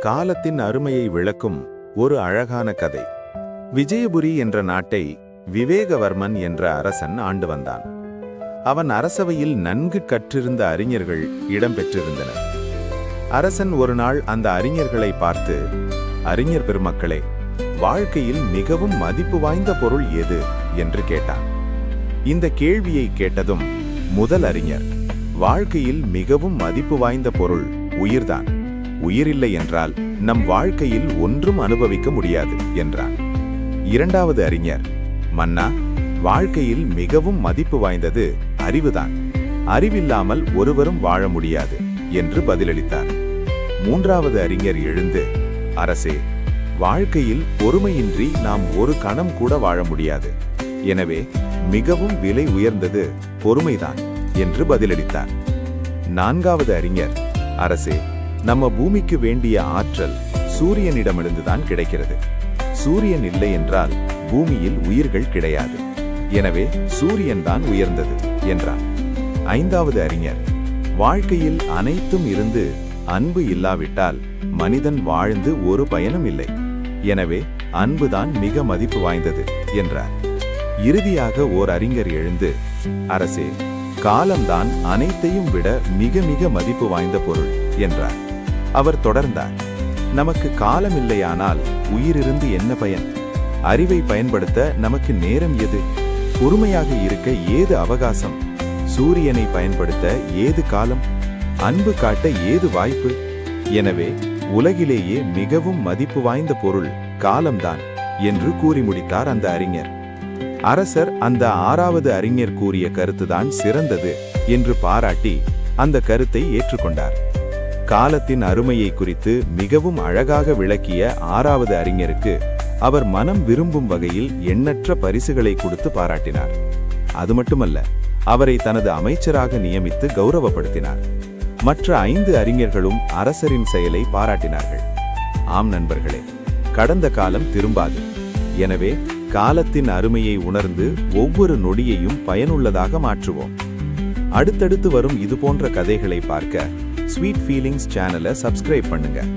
காலத்தின் அருமையை விளக்கும் ஒரு அழகான கதை. விஜயபுரி என்ற நாட்டை விவேகவர்மன் என்ற அரசன் ஆண்டு வந்தான். அவன் அரசவையில் நன்கு கற்றிருந்த அறிஞர்கள் இடம்பெற்றிருந்தனர் அரசன் ஒரு நாள் அந்த அறிஞர்களை பார்த்து அறிஞர் பெருமக்களே வாழ்க்கையில் மிகவும் மதிப்பு வாய்ந்த பொருள் எது? என்று கேட்டான். இந்த கேள்வியை கேட்டதும் முதல் அறிஞர். வாழ்க்கையில் மிகவும் மதிப்பு வாய்ந்த பொருள் உயிர்தான். உயிரில்லை என்றால் நம் வாழ்க்கையில் ஒன்றும் அனுபவிக்க முடியாது என்றான். இரண்டாவது அறிஞர் மன்னா வாழ்க்கையில் மிகவும் மதிப்பு வாய்ந்தது அறிவுதான். அறிவில்லாமல் ஒருவரும் வாழ முடியாது என்று பதிலளித்தார். மூன்றாவது அறிஞர் எழுந்து அரசே வாழ்க்கையில் பொறுமையின்றி நாம் ஒரு கணம் கூட வாழ முடியாது. எனவே மிகவும் விலை உயர்ந்தது பொறுமைதான் என்று பதிலளித்தார். நான்காவது அறிஞர் அரசே நம்ம பூமிக்கு வேண்டிய ஆற்றல் சூரியனிடமிருந்துதான் கிடைக்கிறது. சூரியன் இல்லை என்றால் பூமியில் உயிர்கள் கிடையாது. எனவே சூரியன் தான் உயர்ந்தது என்றார். ஐந்தாவது அறிஞர் வாழ்க்கையில் அனைத்தும் இருந்து அன்பு இல்லாவிட்டால் மனிதன் வாழ்ந்து ஒரு பயனும் இல்லை. எனவே அன்புதான் மிக மதிப்பு வாய்ந்தது என்றார். இறுதியாக ஓர் அறிஞர் எழுந்து அரசே காலம்தான் அனைத்தையும் விட மிக மிக மதிப்பு வாய்ந்த பொருள் என்றார். அவர் தொடர்ந்தார். நமக்கு காலம் இல்லையானால் உயிரிருந்து என்ன பயன்? அறிவை பயன்படுத்த நமக்கு நேரம் எது? பொறுமையாக இருக்க ஏது அவகாசம்? சூரியனை பயன்படுத்த ஏது காலம்? அன்பு காட்ட ஏது வாய்ப்பு? எனவே உலகிலேயே மிகவும் மதிப்பு வாய்ந்த பொருள் காலம்தான் என்று கூறி முடித்தார் அந்த அறிஞர். அரசர் அந்த ஆறாவது அறிஞர் கூறிய கருத்துதான் சிறந்தது என்று பாராட்டி அந்த கருத்தை ஏற்றுக்கொண்டார். காலத்தின் அருமையை குறித்து மிகவும் அழகாக விளக்கிய ஆறாவது அறிஞருக்கு அவர் மனம் விரும்பும் வகையில் எண்ணற்ற பரிசுகளை கொடுத்து பாராட்டினார். அது மட்டுமல்ல அவரை தனது அமைச்சராக நியமித்து கௌரவப்படுத்தினார். மற்ற ஐந்து அறிஞர்களும் அரசரின் செயலை பாராட்டினார்கள். ஆம் நண்பர்களே கடந்த காலம் திரும்பாது. எனவே காலத்தின் அருமையை உணர்ந்து ஒவ்வொரு நொடியையும் பயனுள்ளதாக மாற்றுவோம். அடுத்தடுத்து வரும் இதுபோன்ற கதைகளை பார்க்க ஸ்வீட் ஃபீலிங்ஸ் சேனலை சப்ஸ்கிரைப் பண்ணுங்கள்